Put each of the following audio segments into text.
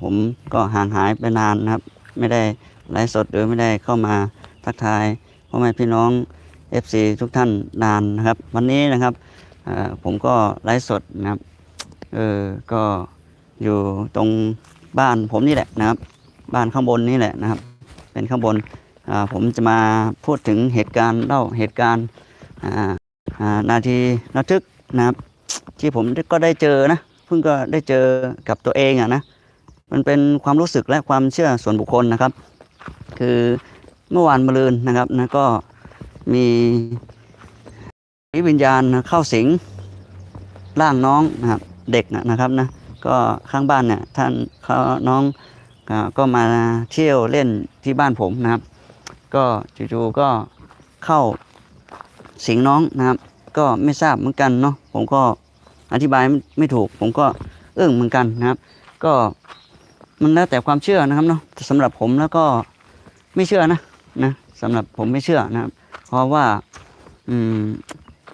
ผมก็ห่างหายไปนานนะครับ ไม่ได้ไลฟ์สดหรือไม่ได้เข้ามาทักทายพ่อแม่พี่น้อง FC ทุกท่านนานนะครับ วันนี้นะครับผมก็ไลฟ์สดนะครับเออก็อยู่ตรงบ้านผมนี่แหละนะครับ บ้านข้างบนนี่แหละนะครับ เป็นข้างบนผมจะมาพูดถึงเหตุการณ์เล่าเหตุการณ์นาทีระทึกนะครับ ที่ผมก็ได้เจอนะ เพิ่งก็ได้เจอกับตัวเองอะนะมันเป็นความรู้สึกและความเชื่อส่วนบุคคลนะครับ คือเมื่อวานมะรืนนะครับนะก็มีวิญญาณเข้าสิงร่างน้องนะครับเด็กนะครับนะก็ข้างบ้านเนี่ยท่านเขาน้องก็มาเที่ยวเล่นที่บ้านผมนะครับ ก็จู่ๆก็เข้าสิงน้องนะครับ ก็ไม่ทราบเหมือนกันเนาะผมก็ อธิบายไม่ไม่ถูก ผมก็อึ้งเหมือนกันนะครับ ก็มันแล้วแต่ความเชื่อนะครับเนาะสำหรับผมแล้วก็ไม่เชื่อนะนะสำหรับผมไม่เชื่อนะครับ เพราะว่าอืม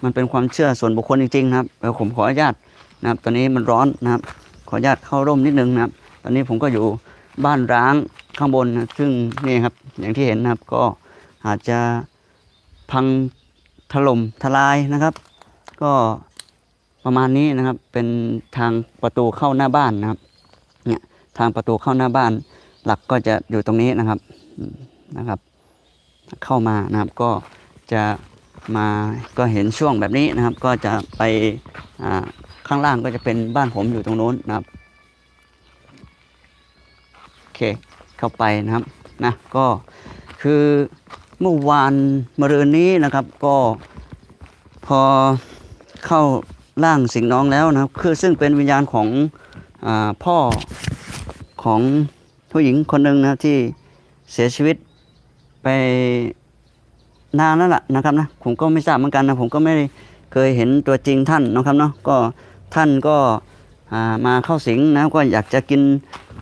มันเป็นความเชื่อส่วนบุคคลจริงๆนะครับเดี๋ยวผมขออนุญาตนะครับ ตอนนี้มันร้อนนะครับ ขออนุญาตเข้าร่มนิดนึงนะครับ ตอนนี้ผมก็อยู่บ้านร้างข้างบนนะซึ่งนี่ครับอย่างที่เห็นนะครับก็อาจจะพังถล่มทลายนะครับ ก็ ประมาณนี้นะครับ เป็นทางประตูเข้าหน้าบ้านนะครับ เนี่ยทางประตูเข้าหน้าบ้าน หลักก็จะอยู่ตรงนี้นะครับนะครับ เข้ามานะครับก็จะมาก็เห็นช่วงแบบนี้นะครับ ก็จะไปอ่าข้างล่างก็จะเป็นบ้านผมอยู่ตรงโน้นนะครับโอเคเข้าไปนะครับนะก็คือเมื่อวานมะรืนนี้นะครับ ก็พอเข้า ร่างสิงน้องแล้วนะครับ คือซึ่งเป็นวิญญาณของอพ่อของผู้หญิงคนหนึ่งนะที่เสียชีวิตไปนานแล้วล่ะนะครับนะผมก็ไม่ทราบเหมือนกันนะผมก็ไม่เคยเห็นตัวจริงท่านนะครับเนาะก็ท่านก็มาเข้าสิงนะก็อยากจะกิน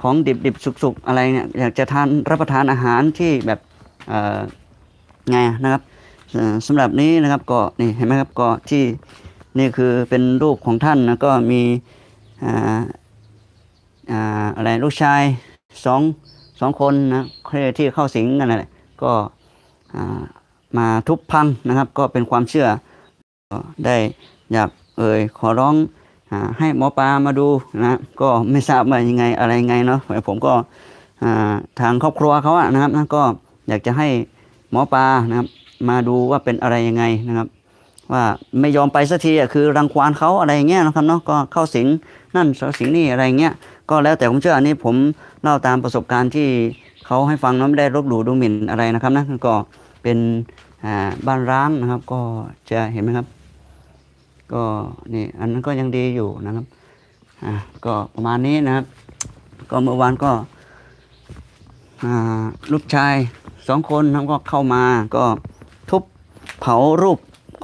ของดิบดิบสุกๆอะไรเนี่ยอยากจะทานรับประทานอาหารที่แบบเอ่อไงนะครับสำหรับนี้นะครับก็นี่เห็นไหมครับก็ที่ นี่คือเป็นรูปของท่านนะก็มีอ่าอ่าอะไรลูกชายสองสองคนนะที่เข้าสิงกันนั่นแหละก็มาทุบพังนะครับ ก็เป็นความเชื่อได้อยากเอ่ยขอร้องอให้หมอปลามาดูนะก็ไม่ทราบว่ายังไงอะไรไงเนาะผมก็ทางครอบครัวเขาอะนะครับนะก็อยากจะให้หมอปลานะครับ มาดูว่าเป็นอะไรยังไงนะครับ ว่าไม่ยอมไปสักทีอะคือรังควานเขาอะไรเงี้ยนะครับเนาะก็เข้าสิงนั่นเข้าสิงนี่อะไรเงี้ยก็แล้วแต่ผมเชื่ออันนี้ผมเล่าตามประสบการณ์ที่เขาให้ฟังเนาะไม่ได้ลบหลู่ดูหมิ่นอะไรนะครับนะก็เป็นอ่าบ้านร้างนะครับ ก็จะเห็นไหมครับ ก็นี่อันนั้นก็ยังดีอยู่นะครับอ่าก็ประมาณนี้นะครับ ก็เมื่อวานก็อ่าลูกชายสองคนนะก็เข้ามาก็ทุบเผารูป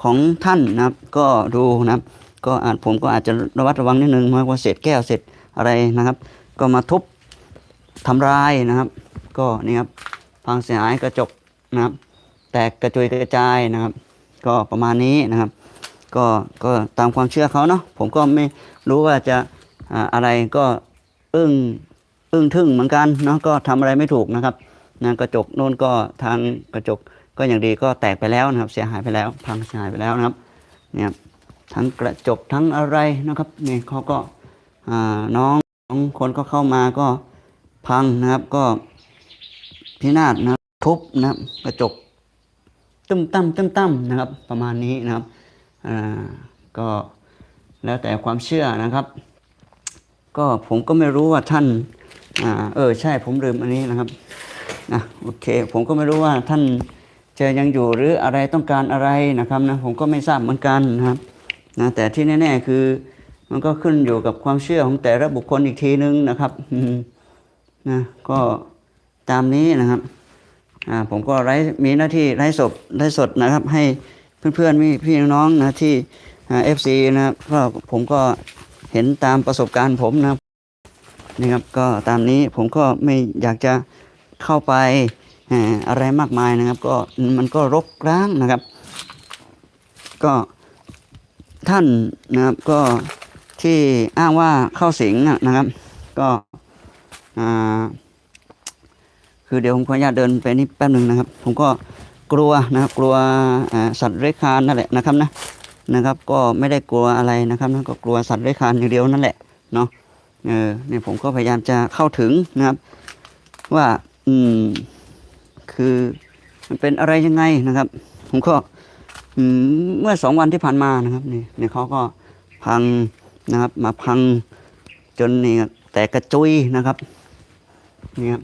ของท่านนะครับ ก็ดูนะครับ ก็อาจผมก็อาจจะระวัดระวังนิดนึงเพราะว่าเศษแก้วเศษอะไรนะครับ ก็มาทุบทำลายนะครับ ก็นี่ครับพังเสียหายกระจกนะครับ แตกกระจุยกระจายนะครับ ก็ประมาณนี้นะครับ ก็ก็ตามความเชื่อเขาเนาะผมก็ไม่รู้ว่าจะอะไรก็อึ้งอึ้งทึ่งเหมือนกันเนาะก็ทำอะไรไม่ถูกนะครับนะกระจกโน่นก็ทางกระจก ก็อย่างดีก็แตกไปแล้วนะครับ เสียหายไปแล้ว พังเสียหายไปแล้วนะครับเนี่ยทั้งกระจกทั้งอะไรนะครับนี่เขาก็น้องน้องคนก็เข้ามาก็พังนะครับก็พินาศนะครับทุบนะครับกระจกตึ้มตั้มตึ้มตั้มนะครับ ประมาณนี้นะครับอ่าก็แล้วแต่ความเชื่อนะครับ ก็ผมก็ไม่รู้ว่าท่านอ่าเออใช่ผมลืมอันนี้นะครับนะโอเค ผมก็ไม่รู้ว่าท่าน จะยังอยู่หรืออะไรต้องการอะไรนะครับนะผมก็ไม่ทราบเหมือนกันนะครับนะแต่ที่แน่ๆคือมันก็ขึ้นอยู่กับความเชื่อของแต่ละบุคคลอีกทีนึงนะครับนะก็ตามนี้นะครับอ่าผมก็ไลฟ์มีหน้าที่ไลฟ์สดไลฟ์สดนะครับ ให้เพื่อนๆมีพี่น้องนะที่เอฟซีนะครับก็ผมก็เห็นตามประสบการณ์ผมนะครับนี่ครับก็ตามนี้ผมก็ไม่อยากจะเข้าไป อะไรมากมายนะครับ ก็มันก็รกร้างนะครับ ก็ท่านนะครับก็ที่อ้างว่าเข้าสิงนะครับ ก็คือเดี๋ยวผมขออนุญาตเดินไปนี่แป๊บหนึ่งนะครับ ผมก็กลัวนะครับกลัวสัตว์เลื้อยคลานนั่นแหละนะครับนะนะครับ ก็ไม่ได้กลัวอะไรนะครับนะก็กลัวสัตว์เลื้อยคลานอย่างเดียวนั่นแหละเนาะเออเนี่ยผมก็พยายามจะเข้าถึงนะครับ ว่า อืม คือมันเป็นอะไรยังไงนะครับ ผมก็เมื่อสองวันที่ผ่านมานะครับนี่เนี่ยเขาก็พังนะครับ มาพังจนนี่แตกกระจุยนะครับนี่ครับ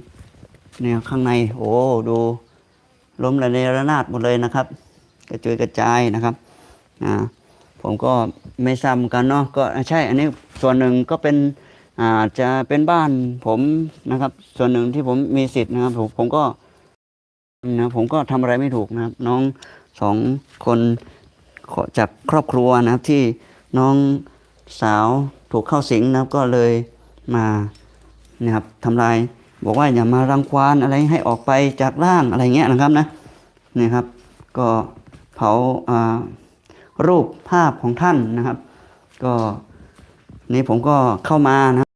เนี่ยข้างในโอ้ดูล้มระเนระนาดหมดเลยนะครับ กระจุยกระจายนะครับอ่าผมก็ไม่ซ้ำกันเนาะก็ใช่ อันนี้ส่วนหนึ่งก็เป็นอาจจะเป็นบ้านผมนะครับ ส่วนหนึ่งที่ผมมีสิทธิ์นะครับผมผมก็ นะผมก็ทำอะไรไม่ถูกนะครับ น้องสองคนจากครอบครัวนะครับที่น้องสาวถูกเข้าสิงนะครับก็เลยมานะครับทำลายบอกว่าอย่ามารังควานอะไรให้ออกไปจากร่างอะไรเงี้ยนะครับนะนี่ครับ ก็เผาารูปภาพของท่านนะครับ ก็นี่ผมก็เข้ามานะครับ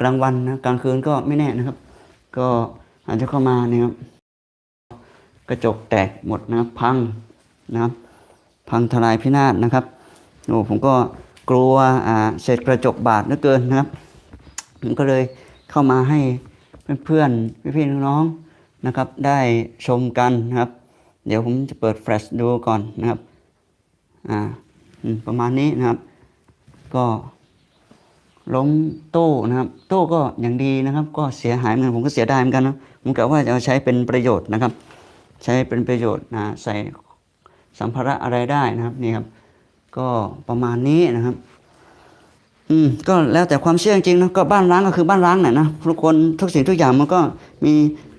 กลางวันนะกลางคืนก็ไม่แน่นะครับ ก็อาจจะเข้ามานี่ครับ กระจกแตกหมดนะครับพังนะครับ พังทลายพินาศนะครับโอ้ผมก็กลัวอ่าเศษกระจกบาดเหลือเกินนะครับผมก็เลยเข้ามาให้เพื่อนๆพี่ๆน้องๆนะครับ ได้ชมกันนะครับ เดี๋ยวผมจะเปิดแฟลชดูก่อนนะครับอ่าประมาณนี้นะครับ ก็ล้มโต้นะครับ โต้ก็อย่างดีนะครับ ก็เสียหายเหมือนกันผมก็เสียดายเหมือนกันนะผมกะว่าจะเอาใช้เป็นประโยชน์นะครับ ใช้เป็นประโยชน์นะใส่สัมภาระอะไรได้นะครับนี่ครับ ก็ประมาณนี้นะครับ อืมก็แล้วแต่ความเชื่อจริงนะก็บ้านร้างก็คือบ้านร้างน่ะนะทุกคนทุกสิ่งทุกอย่างมันก็มี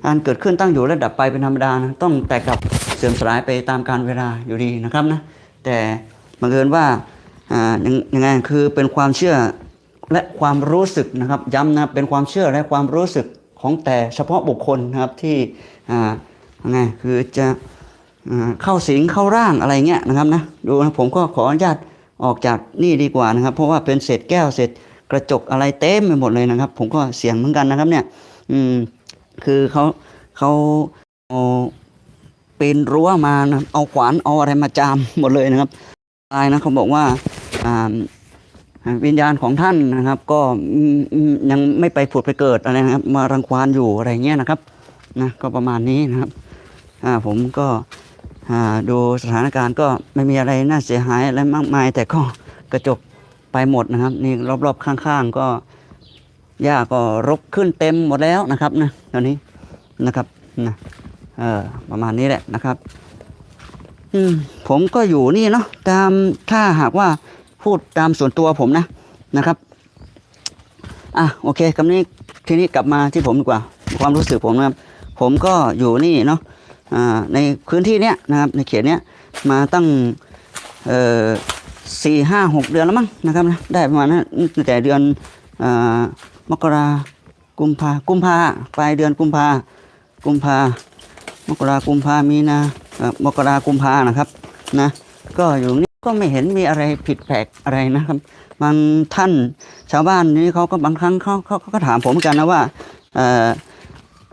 การเกิดขึ้นตั้งอยู่และดับไปเป็นธรรมดานะต้องแตกดับเสื่อมสลายไปตามกาลเวลาอยู่ดีนะครับนะแต่บังเอิญว่าอ่ายังยังไงคือเป็นความเชื่อและความรู้สึกนะครับย้ำนะเป็นความเชื่อและความรู้สึกของแต่เฉพาะบุคคลนะครับที่อ่า ไงคือจะเข้าสิงเข้าร่างอะไรเงี้ยนะครับนะดูนะผมก็ขออนุญาตออกจากนี่ดีกว่านะครับ เพราะว่าเป็นเศษแก้วเศษกระจกอะไรเต็มไปหมดเลยนะครับ ผมก็เสียงเหมือนกันนะครับเนี่ย อืมคือเขาเขาเอาปีนรั้วมานะเอาขวานเอาอะไรมาจามหมดเลยนะครับตายนะเขาบอกว่าอ่าวิญญาณของท่านนะครับ ก็ยังไม่ไปผุดไปเกิดอะไรนะครับ มารังควานอยู่อะไรเงี้ยนะครับนะก็ประมาณนี้นะครับ ผมก็อ่าดูสถานการณ์ก็ไม่มีอะไรน่าเสียหายอะไรมากมาย แต่ก็กระจกไปหมดนะครับ นี่รอบๆข้าง ๆ ก็หญ้าก็รกขึ้นเต็มหมดแล้วนะครับนะตอนนี้นะครับนะเออประมาณนี้แหละนะครับ อืมผมก็อยู่นี่เนาะตามถ้าหากว่าพูดตามส่วนตัวผมนะนะครับ อะโอเคคำนี้ทีนี้กลับมาที่ผมดีกว่า ความรู้สึกผมนะครับ ผมก็อยู่นี่เนาะ ในพื้นที่เนี้ยนะครับในเขตเนี้ยมาตั้งสี่ห้าหกเดือนแล้วมั้งนะครับนะได้ประมาณนั้นตั้งแต่เดือนอมกรากุมภากุมภาปลายเดือนกุมภากุมภามกรากุมภามีนามกรากุมภานะครับนะก็อยู่นี่ก็ไม่เห็นมีอะไรผิดแปลกอะไรนะครับ บางท่านชาวบ้านนี่เขาก็บางครั้งเขาเขาเขาก็ถามผมเหมือนกันนะว่า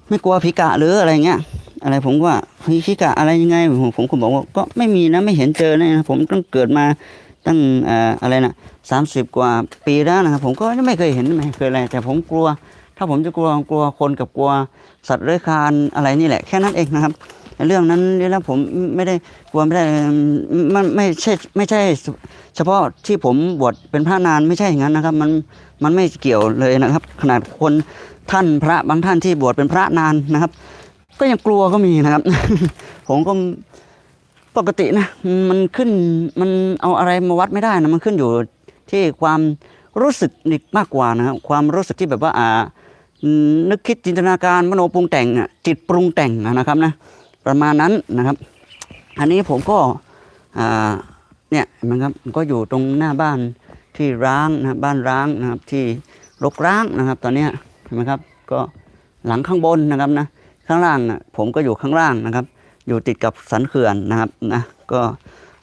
ไม่กลัวผีกะหรืออะไรเงี้ย อะไรผมว่าเฮ้ยผีกะอะไรยังไงผมผมก็บอกว่าก็ไม่มีนะไม่เห็นเจอนะผมต้องเกิดมาตั้งเอ่ออะไรนะสามสิบกว่าปีแล้วนะครับผมก็ไม่เคยเห็นไม่เคยอะไร แต่ผมกลัว ถ้าผมจะกลัวกลัวคนกับกลัวสัตว์เลื้อยคานอะไรนี่แหละแค่นั้นเองนะครับเรื่องนั้นแล้วผมไม่ได้กลัวไม่ได้มันไม่ใช่ไม่ใช่ เฉพาะที่ผมบวชเป็นพระนานไม่ใช่อย่างนั้นนะครับ มันมันไม่เกี่ยวเลยนะครับ ขนาดคนท่านพระบางท่านที่บวชเป็นพระนานนะครับ ก็ยังกลัวก็มีนะครับ ผมก็ปกตินะมันขึ้นมันเอาอะไรมาวัดไม่ได้นะมันขึ้นอยู่ที่ความรู้สึกนี่มากกว่านะครับความรู้สึกที่แบบว่าอ่านึกคิดจินตนาการมโนปรุงแต่งอะจิตปรุงแต่งนะครับนะประมาณนั้นนะครับ อันนี้ผมก็อ่าเนี่ยนไหมันครับก็อยู่ตรงหน้าบ้านที่ร้างนะบ้านร้างนะครับที่รกร้างนะครับ ตอนนี้เห็นไหมครับ ก็หลังข้างบนนะครับนะ ข้างล่างน่ะผมก็อยู่ข้างล่างนะครับ อยู่ติดกับสันเขื่อนนะครับนะก็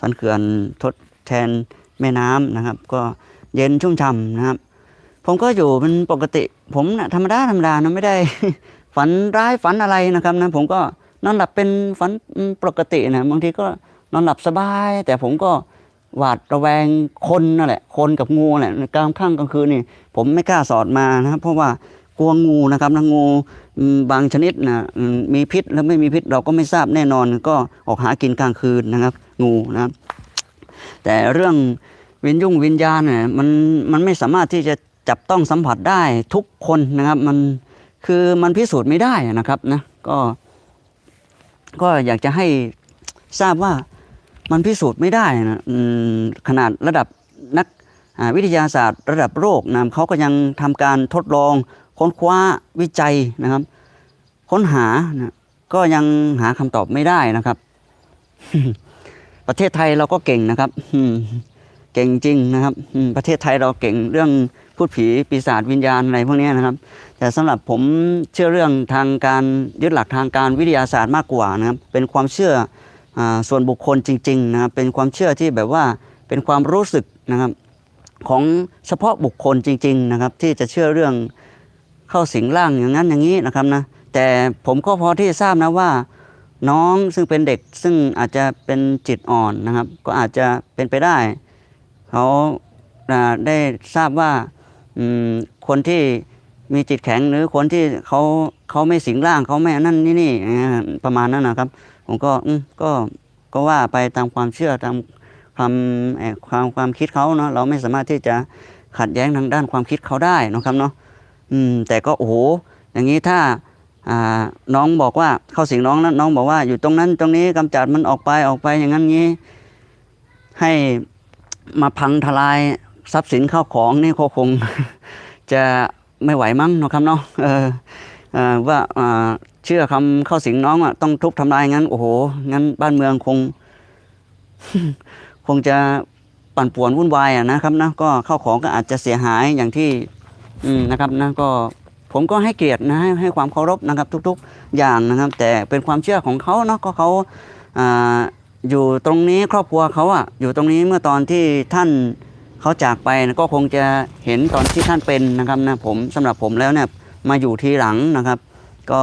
สันเขื่อนทดแทนแม่น้ำนะครับ ก็เย็นชุ่มฉ่ำนะครับ ผมก็อยู่เป็นปกติ ผมนะธรรมดาธรรมดานะไม่ได้ ฝันร้ายฝันอะไรนะครับนะผมก็นอนหลับเป็นฝันปกตินะบางทีก็นอนหลับสบาย แต่ผมก็หวาดระแวงคนนั่นแหละ คนกับงูแหละกลางค่ำกลางคืนนี่ ผมไม่กล้าสอดมานะครับ เพราะว่า กลัวงูนะครับนะงูบางชนิดนะมีพิษแล้วไม่มีพิษเราก็ไม่ทราบแน่นอน ก็ออกหากินกลางคืนนะครับ งูนะครับ แต่เรื่องวิญญุงวิญญาณเนี่ยมันมันไม่สามารถที่จะจับต้องสัมผัสได้ทุกคนนะครับ มันคือมันพิสูจน์ไม่ได้นะครับนะก็ก็อยากจะให้ทราบว่ามันพิสูจน์ไม่ได้นะขนาดระดับนักวิทยาศาสตร์ ระดับโลกนะเขาก็ยังทำการทดลอง ค้นคว้าวิจัยนะครับ ค้นหานะก็ยังหาคำตอบไม่ได้นะครับ ประเทศไทยเราก็เก่งนะครับเก่งจริงนะครับประเทศไทยเราเก่งเรื่องพูดผีปีศาจวิญญาณอะไรพวกนี้นะครับ แต่สำหรับผมเชื่อเรื่องทางการยึดหลักทางการวิทยาศาสตร์มากกว่านะครับ เป็นความเชื่ออส่วนบุคคลจริงๆนะครับ เป็นความเชื่อที่แบบว่าเป็นความรู้สึกนะครับของเฉพาะบุคคลจริง ๆ นะครับ ที่จะเชื่อเรื่อง เข้าสิงร่างอย่างนั้นอย่างนี้นะครับนะแต่ผมก็พอที่จะทราบนะว่า น้องซึ่งเป็นเด็กซึ่งอาจจะเป็นจิตอ่อนนะครับ ก็อาจจะเป็นไปได้ เขาได้ทราบว่าคนที่มีจิตแข็งหรือคนที่เขาเขาไม่สิงร่างเขาไม่นั่นนี่นี่ประมาณนั้นนะครับ ผมก็ก็ก็ว่าไปตามความเชื่อตามความความความคิดเขาเนาะเราไม่สามารถที่จะขัดแย้งทางด้านความคิดเขาได้นะครับเนาะ อืมแต่ก็โอ้โหอย่างนี้ถ้าน้องบอกว่าเข้าสิงน้องนั้นน้องบอกว่าอยู่ตรงนั้นตรงนี้กำจัดมันออกไปออกไปอย่างนั้นงี้ ให้มาพังทลายทรัพย์สินข้าวของนี่ก็คงจะไม่ไหวมั้งนะครับเนาะเออว่าเชื่อคำเข้าสิงน้องอะต้องทุบทำลายงั้น โอ้โหงั้นบ้านเมืองคง คงจะปั่นป่วนวุ่นวายอะนะครับนะก็ข้าวของก็อาจจะเสียหายอย่างที่ อืมนะครับนะก็ผมก็ให้เกียรตินะให้ให้ความเคารพนะครับทุกๆ อย่างนะครับ แต่เป็นความเชื่อของเขาเนาะก็เขาอ่าอยู่ตรงนี้ครอบครัวเขาอะอยู่ตรงนี้เมื่อตอนที่ท่านเขาจากไปนะก็คงจะเห็นตอนที่ท่านเป็นนะครับนะผมสำหรับผมแล้วเนี่ยมาอยู่ทีหลังนะครับ ก็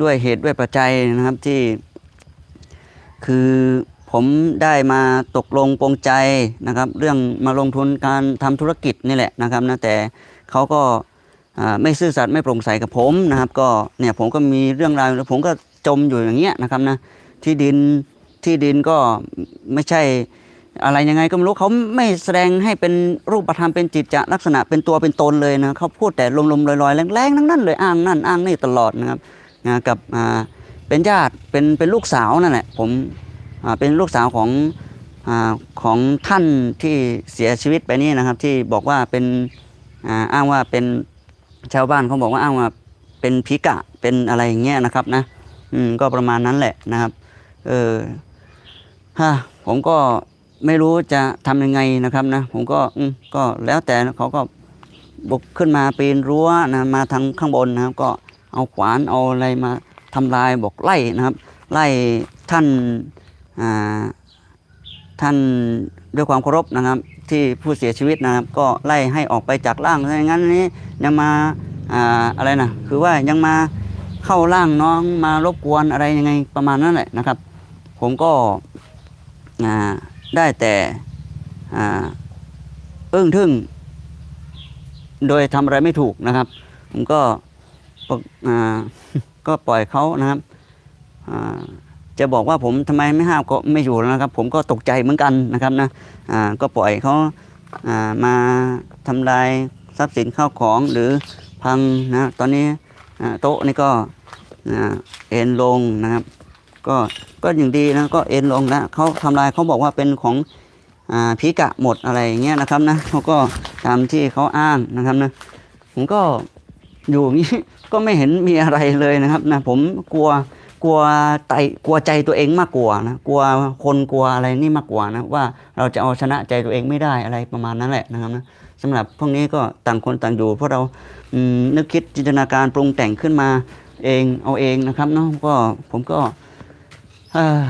ด้วยเหตุด้วยปัจจัยนะครับที่ คือผมได้มาตกลงปรงใจนะครับ เรื่องมาลงทุนการทำธุรกิจนี่แหละนะครับนะแต่ เขาก็ไม่ซื่อสัตย์ไม่โปร่งใสกับผมนะครับ ก็เนี่ยผมก็มีเรื่องราวแล้วผมก็จมอยู่อย่างเงี้ยนะครับนะที่ดินที่ดินก็ไม่ใช่อะไรยังไงก็ไม่รู้เขาไม่แสดงให้เป็นรูปธรรมเป็นจิตจะลักษณะเป็นตัวเป็นตนเลยนะเขาพูดแต่ลมๆลอยๆแรงๆทั้งนั้นเลยอ้างนั่นอ้างนี่ตลอดนะครับนะกับเป็นญาติเป็นเป็นลูกสาวนั่นแหละผมเป็นลูกสาวของอของท่านที่เสียชีวิตไปนี่นะครับ ที่บอกว่าเป็น อ้างว่าเป็นชาวบ้านเขาบอกว่าอ้างว่าเป็นพิกะเป็นอะไรอย่างเงี้ยนะครับนะอืมก็ประมาณนั้นแหละนะครับ เออฮะผมก็ไม่รู้จะทำยังไงนะครับนะ ผมก็อืมก็แล้วแต่เขาก็บุกขึ้นมาปีนรั้วนะมาทางข้างบนนะครับ ก็เอาขวานเอาอะไรมาทำลายบอกไล่นะครับ ไล่ท่านอ่า ท่านด้วยความเคารพนะครับ ที่ผู้เสียชีวิตนะครับ ก็ไล่ให้ออกไปจากร่างถ้าอย่างนั้นนี้ยังมาอ่าอะไรนะคือว่ายังมาเข้าร่างน้องมารบกวนอะไรยังไงประมาณนั้นแหละนะครับ ผมก็อ่าได้แต่อ่าอึ้งทึ่ง โดยทำอะไรไม่ถูกนะครับ ผมก็กอ่าก็ปล่อยเขานะครับอ่า จะบอกว่าผมทำไมไม่ห้ามก็ไม่อยู่แล้วนะครับ ผมก็ตกใจเหมือนกันนะครับนะอ่าก็ปล่อยเขาอ่ามาทำลายทรัพย์สินข้าวของหรือพังนะตอนนี้โต๊ะนี่ก็เอ็นลงนะครับ ก็ก็อย่างดีนะก็เอ็นลงแล้วเขาทำลายเขาบอกว่าเป็นของอ่าพิกะหมดอะไรอย่างเงี้ยนะครับนะเขาก็ตามที่เขาอ้างนะครับนะผมก็อยู่นี้ก็ไม่เห็นมีอะไรเลยนะครับนะผมกลัว กลัวไตกลัวใจตัวเองมากกว่านะกลัวคนกลัวอะไรนี่มากกว่านะว่าเราจะเอาชนะใจตัวเองไม่ได้อะไรประมาณนั้นแหละนะครับนะสำหรับพวกนี้ก็ต่างคนต่างอยู่เพราะเราอืมนึกคิดจินตนาการปรุงแต่งขึ้นมาเองเอาเองนะครับเนาะก็ผมก็เอ่อ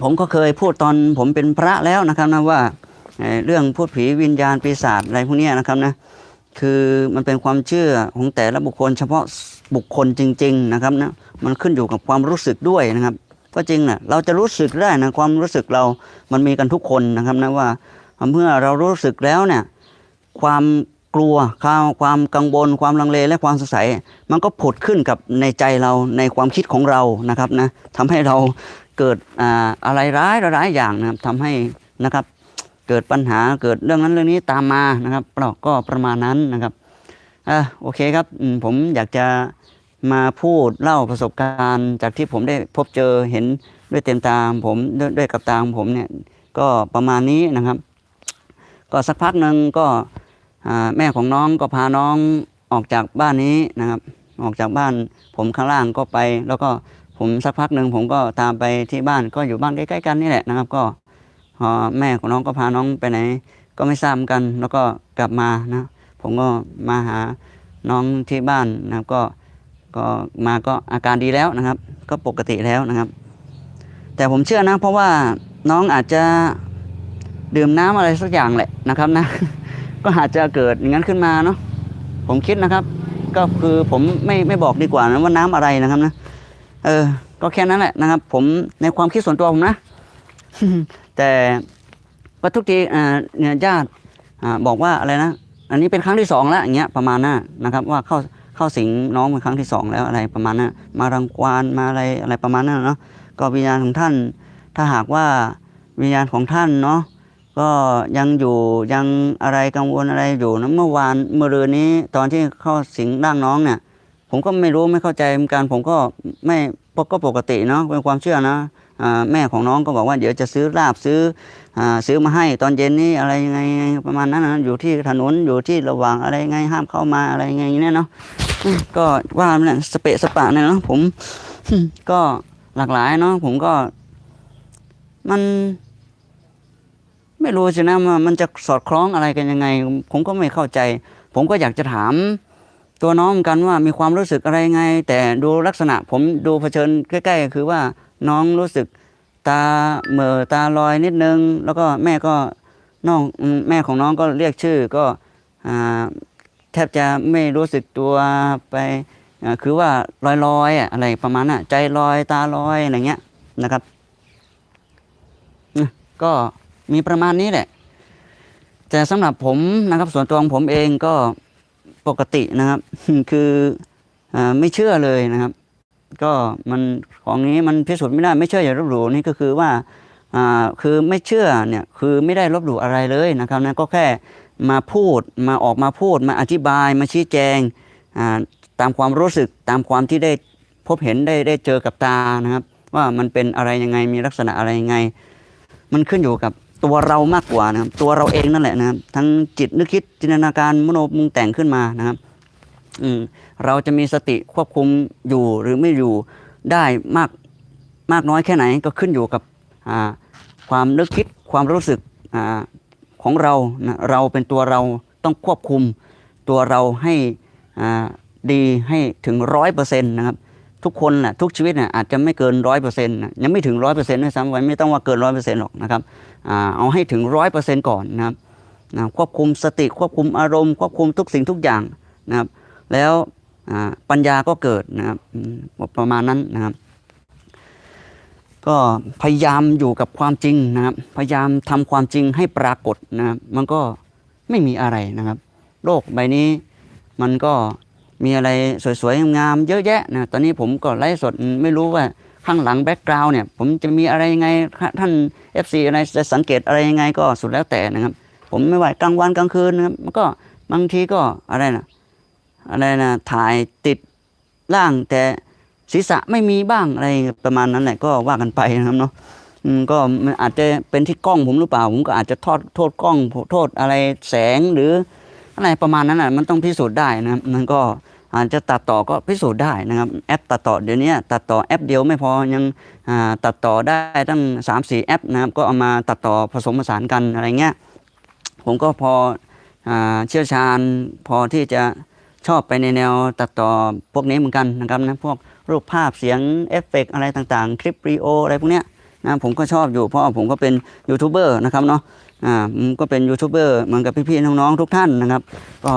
ผมก็เคยพูดตอนผมเป็นพระแล้วนะครับนะว่าเรื่องพูดผีวิญญาณปีศาจอะไรพวกนี้นะครับนะ คือมันเป็นความเชื่อของแต่ละบุคคล เฉพาะบุคคลจริง ๆ นะครับนะมันขึ้นอยู่กับความรู้สึกด้วยนะครับ ก็จริงนะเราจะรู้สึกได้นะความรู้สึกเรามันมีกันทุกคนนะครับนะว่าเมื่อเรารู้สึกแล้วเนี่ยความกลัวความความกังวลความลังเลและความสงสัย มันก็ผุดขึ้นกับในใจเราในความคิดของเรานะครับนะทำให้เราเกิดออะไรร้ายร้ายอย่างนะครับทำให้นะครับ เกิดปัญหาเกิดเรื่องนั้นเรื่องนี้ตามมานะครับเราก็ประมาณนั้นนะครับอะโอเคครับผมอยากจะมาพูดเล่าประสบการณ์จากที่ผมได้พบเจอเห็นด้วยเต็มตาผมด้วยด้วยกับตาของผมเนี่ยก็ประมาณนี้นะครับ ก็สักพักหนึ่งก็แม่ของน้องก็พาน้องออกจากบ้านนี้นะครับ ออกจากบ้านผมข้างล่างก็ไป แล้วก็ผมสักพักหนึ่งผมก็ตามไปที่บ้านก็อยู่บ้านใกล้ๆกันนี่แหละนะครับ ก็ พอแม่ของน้องก็พาน้องไปไหน ก็ไม่ทราบกัน แล้วก็กลับมานะ ผมก็มาหาน้องที่บ้านนะครับก็ก็มาก็อาการดีแล้วนะครับ ก็ปกติแล้วนะครับ แต่ผมเชื่อนะ เพราะว่าน้องอาจจะดื่มน้ำอะไรสักอย่างแหละนะครับนะ ก็อาจจะเกิดอย่างนั้นขึ้นมาเนาะผมคิดนะครับ ก็คือผมไม่ไม่บอกดีกว่านะว่าน้ำอะไรนะครับนะ เออ ก็แค่นั้นแหละนะครับ ผมในความคิดส่วนตัวผมนะ แต่ก็ทุกทีเนี่ยญาติบอกว่าอะไรนะ อันนี้เป็นครั้งที่สองแล้วอย่างเงี้ยประมาณนั้นนะครับว่าเข้าเข้าสิงน้องเป็นครั้งที่สองแล้วอะไรประมาณนั้นมารังควานมาอะไรอะไรประมาณนั้นเนาะก็วิญญาณของท่าน ถ้าหากว่าวิญญาณของท่านเนาะก็ยังอยู่ยังอะไรกังวลอะไรอยู่นะเมื่อวานเมื่อรืนนี้ ตอนที่เข้าสิงร่างน้องเนี่ย ผมก็ไม่รู้ไม่เข้าใจเหมือนกันผมก็ไม่ก็ปกติเนาะเป็นความเชื่อนะ แม่ของน้องก็บอกว่าเดี๋ยวจะซื้อลาบซื้อซื้อมาให้ตอนเย็นนี้อะไรยังไงประมาณนั้นนะอยู่ที่ถนนอยู่ที่ระหว่างอะไรยังไงห้ามเข้ามาอะไรยังไงเนี่ยเนาะก็ว่าเนี่ยสเปะสปะเนี่ยเนาะผมก็หลากหลายเนาะผมก็ มัน ไม่รู้สินะว่ามันจะสอดคล้องอะไรกันยังไง ผมก็ไม่เข้าใจ ผมก็อยากจะถาม ตัวน้องเหมือนกันว่ามีความรู้สึกอะไรไง แต่ดูลักษณะ ผมดูเผชิญใกล้ ๆ คือว่า น้องรู้สึกตาเหม่อตาลอยนิดนึง แล้วก็แม่ก็น้องแม่ของน้องก็เรียกชื่อก็อ่าแทบจะไม่รู้สึกตัวไปคือว่าลอยๆอะอะไรประมาณน่ะใจลอยตาลอยอะไรเงี้ยนะครับ ก็มีประมาณนี้แหละ แต่สำหรับผมนะครับ ส่วนตัวของผมเองก็ปกตินะครับ คืออาไม่เชื่อเลยนะครับ ก็มันของนี้มันพิสูจน์ไม่ได้ไม่เชื่ออย่าลบหลู่นี่ก็คือว่าอ่าคือไม่เชื่อเนี่ยคือไม่ได้ลบหลู่อะไรเลยนะครับนะก็แค่มาพูดมาออกมาพูดมาอธิบายมาชี้แจงอ่าตามความรู้สึกตามความที่ได้พบเห็นได้ได้เจอกับตานะครับ ว่ามันเป็นอะไรยังไงมีลักษณะอะไรยังไง มันขึ้นอยู่กับตัวเรามากกว่านะครับตัวเราเองนั่นแหละนะครับทั้งจิตนึกคิดจินตนาการมโนปรุงแต่งขึ้นมานะครับ เราจะมีสติควบคุมอยู่หรือไม่อยู่ได้มากมากน้อยแค่ไหนก็ขึ้นอยู่กับความนึกคิดความรู้สึกอของเรานะเราเป็นตัวเราต้องควบคุมตัวเราให้ดีให้ถึงร้อยเปอร์เซ็นต์นะครับทุกคนนะทุกชีวิตนะอาจจะไม่เกินร้อยเปอร์เซ็นต์ยังไม่ถึงร้อยเปอร์เซ็นต์ด้วยซ้ำไปไม่ต้องว่าเกินร้อยเปอร์เซ็นต์หรอกนะครับอเอาให้ถึงร้อยเปอร์เซ็นต์ก่อนนะครับนะควบคุมสติควบคุมอารมณ์ ควบคุมทุกสิ่งทุกอย่างนะครับ แล้วปัญญาก็เกิดนะครับประมาณนั้นนะครับ ก็พยายามอยู่กับความจริงนะครับ พยายามทำความจริงให้ปรากฏนะครับ มันก็ไม่มีอะไรนะครับ โลกใบนี้มันก็มีอะไรสวยๆงามๆเยอะแยะนะตอนนี้ผมก็ไลฟ์สดไม่รู้ว่าข้างหลังแบ็กกราวน์เนี่ย ผมจะมีอะไรยังไงท่าน FC อะไรจะสังเกตอะไรยังไงก็สุดแล้วแต่นะครับ ผมไม่ว่ากลางวันกลางคืนนะครับมันก็บางทีก็อะไรนะ อะไรนะถ่ายติดร่างแต่ศีรษะไม่มีบ้างอะไรประมาณนั้นแหละก็ว่ากันไปนะครับเนาะก็มันอาจจะเป็นที่กล้องผมหรือเปล่า ผมก็อาจจะโทษโทษกล้องโทษอะไรแสงหรืออะไรประมาณนั้นอะมันต้องพิสูจน์ได้นะมันก็อาจจะตัดต่อก็พิสูจน์ได้นะครับ แอปตัดต่อเดี๋ยวนี้ตัดต่อแอปเดียวไม่พอยังตัดต่อได้ตั้ง 3 4 แอปนะครับ ก็เอามาตัดต่อผสมผสานกันอะไรเงี้ยผมก็พอเชี่ยวชาญพอที่จะ ชอบไปในแนวตัดต่อพวกนี้เหมือนกันนะครับนะพวกรูปภาพเสียงเอฟเฟกต์อะไรต่างๆ คลิปรีโออะไรพวกเนี้ยนะผมก็ชอบอยู่เพราะผมก็เป็นยูทูบเบอร์นะครับเนาะอ่าผมก็เป็นยูทูบเบอร์เหมือนกับพี่ๆน้องๆทุกท่านนะครับ ก็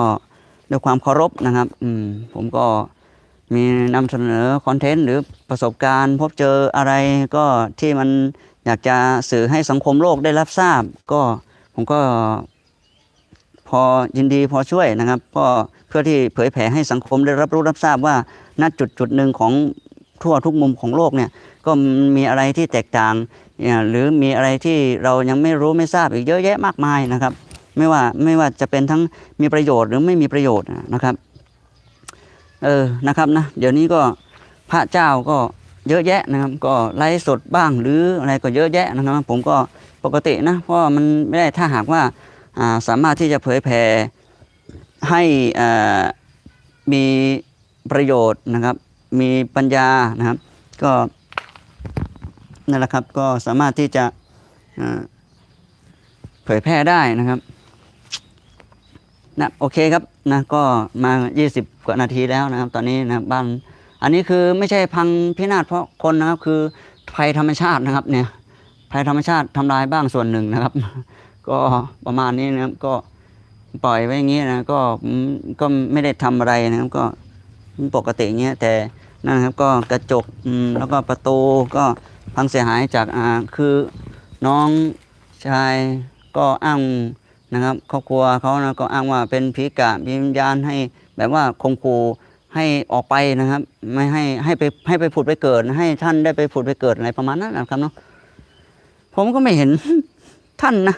ด้วยความเคารพนะครับอืมผมก็มีนำเสนอคอนเทนต์หรือประสบการณ์ พบเจออะไรก็ที่มันอยากจะสื่อให้สังคมโลกได้รับทราบ ก็ผมก็พอยินดีพอช่วยนะครับก็ เพื่อที่เผยแผ่ให้สังคมได้รับรู้รับทราบว่าณจุดจุดหนึ่งของทั่วทุกมุมของโลกเนี่ยก็มีอะไรที่แตกต่าง หรือมีอะไรที่เรายังไม่รู้ไม่ทราบอีกเยอะแยะมากมายนะครับ ไม่ว่าไม่ว่าจะเป็นทั้งมีประโยชน์หรือไม่มีประโยชน์นะครับเออนะครับนะเดี๋ยวนี้ก็พระเจ้าก็เยอะแยะนะครับ ก็ไลฟ์สดบ้างหรืออะไรก็เยอะแยะนะครับ ผมก็ปกตินะเพราะมันไม่ได้ถ้าหากว่าอ่าสามารถที่จะเผยแผ่ ให้มีประโยชน์นะครับ มีปัญญานะครับ ก็นั่นแหละครับก็สามารถที่จะเผยแพร่ได้นะครับนะโอเคครับนะก็มา 20 กว่านาทีแล้วนะครับ ตอนนี้นะบบ้านอันนี้คือไม่ใช่พังพินาศเพราะคนนะครับคือภัยธรรมชาตินะครับเนี่ยภัยธรรมชาติทำลายบ้างส่วนหนึ่งนะครับ ก็ประมาณนี้นะครับก็ ปล่อยไว้อย่างนี้นะก็ก็ไม่ได้ทำอะไรนะครับก็ปกติเงี้ยแต่นั่นนะครับก็กระจกอืแล้วก็ประตูก็พังเสียหายจากอ่าคือน้องชายก็อ้างนะครับครอบครัวเขานะก็อ้างว่าเป็นผีกะมีวิญญาณให้แบบว่าคงคูให้ออกไปนะครับ ไม่ให้ให้ไปให้ไปผุดไปเกิด ให้ท่านได้ไปผุดไปเกิดอะไรประมาณนั้นนะครับเนาะผมก็ไม่เห็นท่านนะ